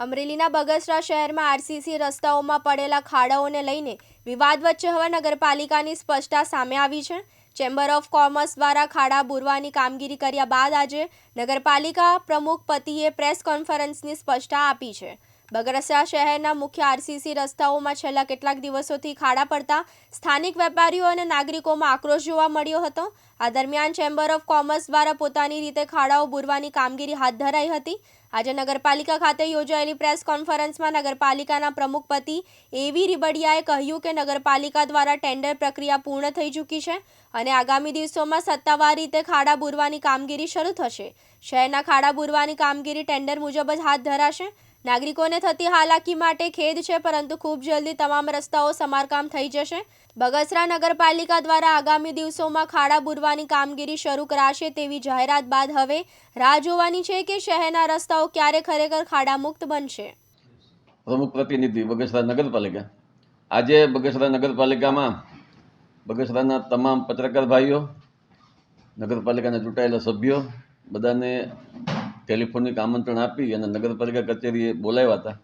અમરેલીના બગસરા શહેરમાં આરસીસી રસ્તાઓમાં પડેલા ખાડાઓને લઈને વિવાદ વચ્ચે હવે નગરપાલિકાની સ્પષ્ટતા સામે આવી છે. ચેમ્બર ઓફ કોમર્સ દ્વારા ખાડા બુરવાની કામગીરી કર્યા બાદ આજે નગરપાલિકા પ્રમુખ પતિએ પ્રેસ કોન્ફરન્સની સ્પષ્ટતા આપી છે. બગસરા શહેરના મુખ્ય આરસીસી રસ્તાઓમાં છેલ્લા કેટલાક દિવસોથી ખાડા પડતા સ્થાનિક વેપારીઓ અને નાગરિકોમાં આક્રોશ જોવા મળ્યો હતો. આ દરમિયાન ચેમ્બર ઓફ કોમર્સ દ્વારા પોતાની રીતે ખાડાઓ બુરવાની કામગીરી હાથ ધરાઈ હતી. આજે નગરપાલિકા ખાતે યોજાયેલી પ્રેસ કોન્ફરન્સમાં નગરપાલિકાના પ્રમુખપતિ એવી રીબડિયાએ કહ્યું કે નગરપાલિકા દ્વારા ટેન્ડર પ્રક્રિયા પૂર્ણ થઈ ચૂકી છે અને આગામી દિવસોમાં સત્તાવાર રીતે ખાડા બુરવાની કામગીરી શરૂ થશે. શહેરના ખાડા બુરવાની કામગીરી ટેન્ડર મુજબ જ હાથ ધરાશે. નાગરિકોને થતી હાલાકી માટે ખેદ છે, પરંતુ ખૂબ જલ્દી તમામ રસ્તાઓ સમારકામ થઈ જશે. બગસરા નગરપાલિકા દ્વારા આગામી દિવસોમાં ખાડા બુરવાની કામગીરી શરૂ કરાશે તેવી જાહેરાત બાદ હવે રાહ જોવાની છે કે શહેરના રસ્તાઓ ક્યારે ખરેખર ખાડામુક્ત બનશે. પ્રમુખ પ્રતિનિધિ બગસરા નગરપાલિકા. આજે બગસરા નગરપાલિકામાં બગસરાના તમામ પત્રકાર ભાઈઓ, નગરપાલિકાના ચૂંટાયેલા સભ્યો, બધાને ટેલિફોનિક આમંત્રણ આપી અને નગરપાલિકા કચેરીએ બોલાવ્યા હતા.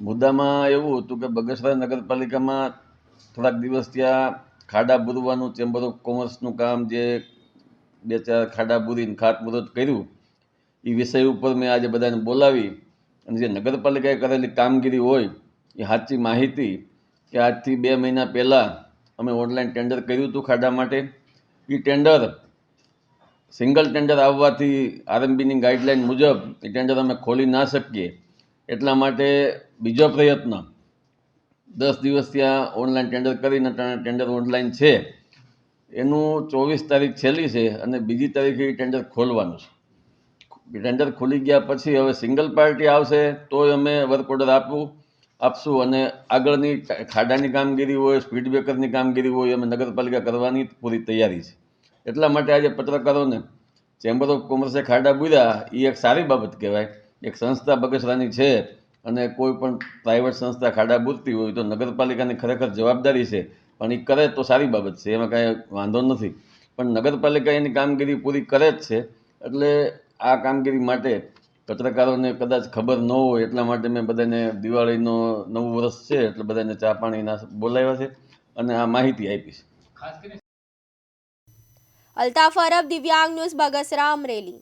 મુદ્દામાં એવું હતું કે બગસરા નગરપાલિકામાં થોડાક દિવસ ત્યાં ખાડા બુરવાનું ચેમ્બર ઓફ કોમર્સનું કામ જે બે ચાર ખાડા બુરીને ખાતમુહૂર્ત કર્યું, એ વિષય ઉપર મેં આજે બધાને બોલાવી અને જે નગરપાલિકાએ કરેલી કામગીરી હોય, એ સાચી માહિતી કે આજથી બે મહિના પહેલાં અમે ઓનલાઈન ટેન્ડર કર્યું હતું ખાડા માટે. એ ટેન્ડર સિંગલ ટેન્ડર આવવાથી આરએમબીની ગાઈડલાઈન મુજબ એ ટેન્ડર અમે ખોલી ના શકીએ. એટલા માટે બીજો પ્રયત્ન, દસ દિવસ ત્યાં ઓનલાઈન ટેન્ડર કરીને ટેન્ડર ઓનલાઈન છે. એનું ચોવીસ તારીખ છેલ્લી છે અને બીજી તારીખે એ ટેન્ડર ખોલવાનું છે. ટેન્ડર ખુલી ગયા પછી હવે સિંગલ પાર્ટી આવશે તોય અમે વર્ક ઓર્ડર આપવું આપશું અને આગળની ખાડાની કામગીરી હોય સ્પીડ બ્રેકરની કામગીરી હોય, અમે નગરપાલિકા કરવાની પૂરી તૈયારી છે. એટલા માટે આજે પત્રકારોને ચેમ્બર ઓફ કોમર્સે ખાડા બુર્યા એ એક સારી બાબત કહેવાય. એક સંસ્થા બગસરાની છે અને કોઈ પણ પ્રાઇવેટ સંસ્થા ખાડા બુરતી હોય તો નગરપાલિકાની ખરેખર જવાબદારી છે, પણ એ કરે તો સારી બાબત છે, એમાં કાંઈ વાંધો નથી. પણ નગરપાલિકા એની કામગીરી પૂરી કરે જ છે, એટલે આ કામગીરી માટે પત્રકારોને કદાચ ખબર ન હોય, એટલા માટે મેં બધાને દિવાળીનો નવું વર્ષ છે, એટલે બધાને ચા પાણીના બોલાવ્યા છે અને આ માહિતી આપી છે. અલ્તાફ અરબ દિવ્યાંગ ન્યૂઝ બગસરા અમરેલી.